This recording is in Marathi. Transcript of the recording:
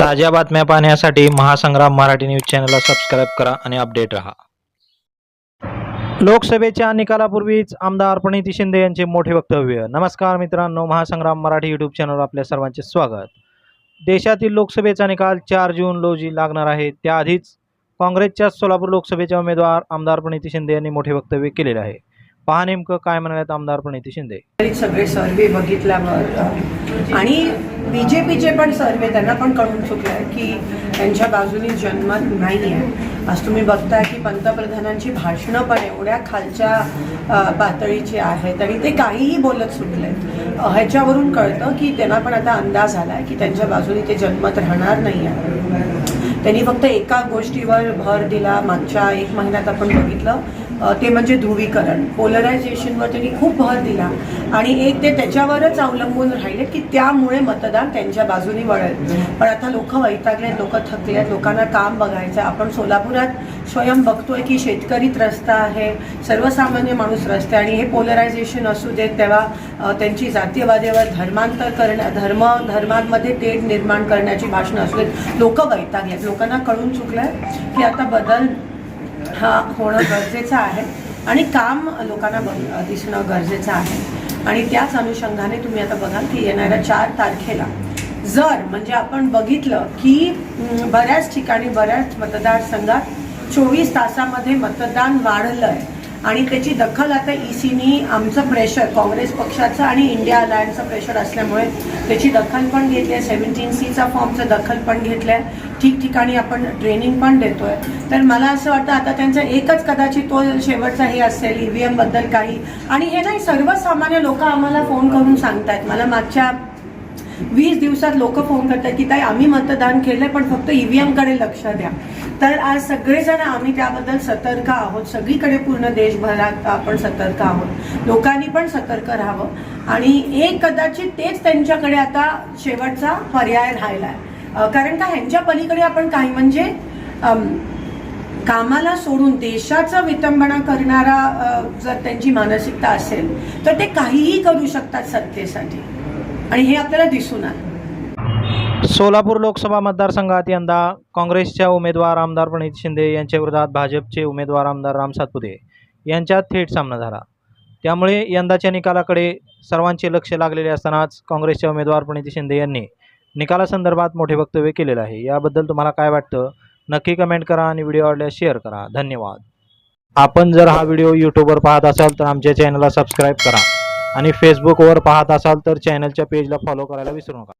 ताज्या बातम्या पाहण्यासाठी महासंग्राम मराठी न्यूज चॅनलला सबस्क्राईब करा आणि अपडेट रहा. लोकसभेच्या निकालापूर्वीच आमदार प्रणिती शिंदे यांचे मोठे वक्तव्य. नमस्कार मित्रांनो महासंग्राम मराठी यूट्यूब चॅनलवर आपल्या सर्वांचे स्वागत. देशातील लोकसभेचा निकाल चार जून रोजी लागणार आहे. त्याआधीच काँग्रेसच्या सोलापूर लोकसभेच्या उमेदवार आमदार प्रणिती शिंदे यांनी मोठे वक्तव्य केलेले आहे. पहा नेमकं काय म्हणाल्यात आमदार प्रणिती शिंदे. सगळे सर्वे बघितल्यावर आणि बी जे पीचे पण सर्वे त्यांना पण कळून चुकलं आहे की त्यांच्या बाजूनी जनमत नाही आहे आज तुम्ही बघताय की पंतप्रधानांची भाषणं पण एवढ्या खालच्या पातळीची आहेत आणि ते काहीही बोलत सुटले ह्याच्यावरून कळतं की त्यांना पण आता अंदाज आला आहे की त्यांच्या बाजूनी ते जनमत राहणार नाही आहे त्यांनी फक्त एका गोष्टीवर भर दिला. मागच्या एक महिन्यात आपण बघितलं ते म्हणजे ध्रुवीकरण. पोलरायझेशनवर त्यांनी खूप भर दिला. आणि एक ते त्याच्यावरच अवलंबून राहिले की त्यामुळे मतदान त्यांच्या बाजूनी वळेल पण आता लोक वैतागलेत लोक थकलेत लोकांना काम बघायचं आपण सोलापुरात स्वयं बघतोय की शेतकरी त्रस्त आहे सर्वसामान्य माणूस रस्ते आणि हे पोलरायझेशन असू देत तेव्हा त्यांची जातीयवादेवर धर्मांतर करण्या धर्म धर्मांमध्ये तेढ निर्माण करण्याची भाषणं असू देत लोक वैतागलेत लोकांना कळून चुकलंय की आता बदल हा होणं गरजेचं आहे. आणि काम लोकांना बघ दिसणं गरजेचं आहे. आणि त्याच अनुषंगाने तुम्ही आता बघाल की येणाऱ्या चार तारखेला जर म्हणजे आपण बघितलं की बऱ्याच ठिकाणी बऱ्याच मतदारसंघात चोवीस तासामध्ये मतदान वाढलं आहे आणि त्याची दखल आता ई सीनी आमचं प्रेशर काँग्रेस पक्षाचं आणि इंडिया अलायन्सचं प्रेशर असल्यामुळे त्याची दखल पण घेतली आहे. सेव्हन्टीन सीचा फॉर्मचं दखल पण घेतलं आहे ठिकठिकाणी आपण ट्रेनिंग पण देतोय. तर मला असं वाटतं आता त्यांचा एकच कदाचित तो शेवटचा हे असेल ईव्हीएमबद्दल काही. आणि हे नाही सर्वसामान्य लोक आम्हाला फोन करून सांगतायत. मला मागच्या वीस दिवसात लोक फोन करतात की ताई आम्ही मतदान केलंय पण फक्त ई व्ही एमकडे लक्ष द्या. तर आज सगळेजण आम्ही त्याबद्दल सतर्क आहोत. सगळीकडे पूर्ण देशभरात आपण सतर्क आहोत. लोकांनी पण सतर्क राहावं. आणि एक कदाचित तेच त्यांच्याकडे आता शेवटचा पर्याय राहिला आहे कारण का ह्यांच्या पलीकडे आपण काही म्हणजे कामाला सोडून देशाचं विटंबना करणारा जर त्यांची मानसिकता असेल तर ते काहीही करू शकतात सत्तेसाठी. आणि हे आपल्याला दिसून आलं. सोलापूर लोकसभा मतदारसंघात यंदा काँग्रेसच्या उमेदवार आमदार प्रणित शिंदे यांच्या विरोधात भाजपचे उमेदवार आमदार राम सातपुते यांच्यात थेट सामना झाला. त्यामुळे यंदाच्या निकालाकडे सर्वांचे लक्ष लागलेले असतानाच काँग्रेसच्या उमेदवार प्रणित शिंदे यांनी निकालासंदर्भात मोठे वक्तव्य केलेलं आहे. याबद्दल तुम्हाला काय वाटतं? नक्की कमेंट करा आणि व्हिडिओ आवडल्यास शेअर करा. धन्यवाद. आपण जर हा व्हिडिओ यूट्यूबवर पाहत असाल तर आमच्या चॅनलला सबस्क्राईब करा आणि फेसबुकवर पाहत असाल तर चॅनलच्या पेजला फॉलो करायला विसरू नका.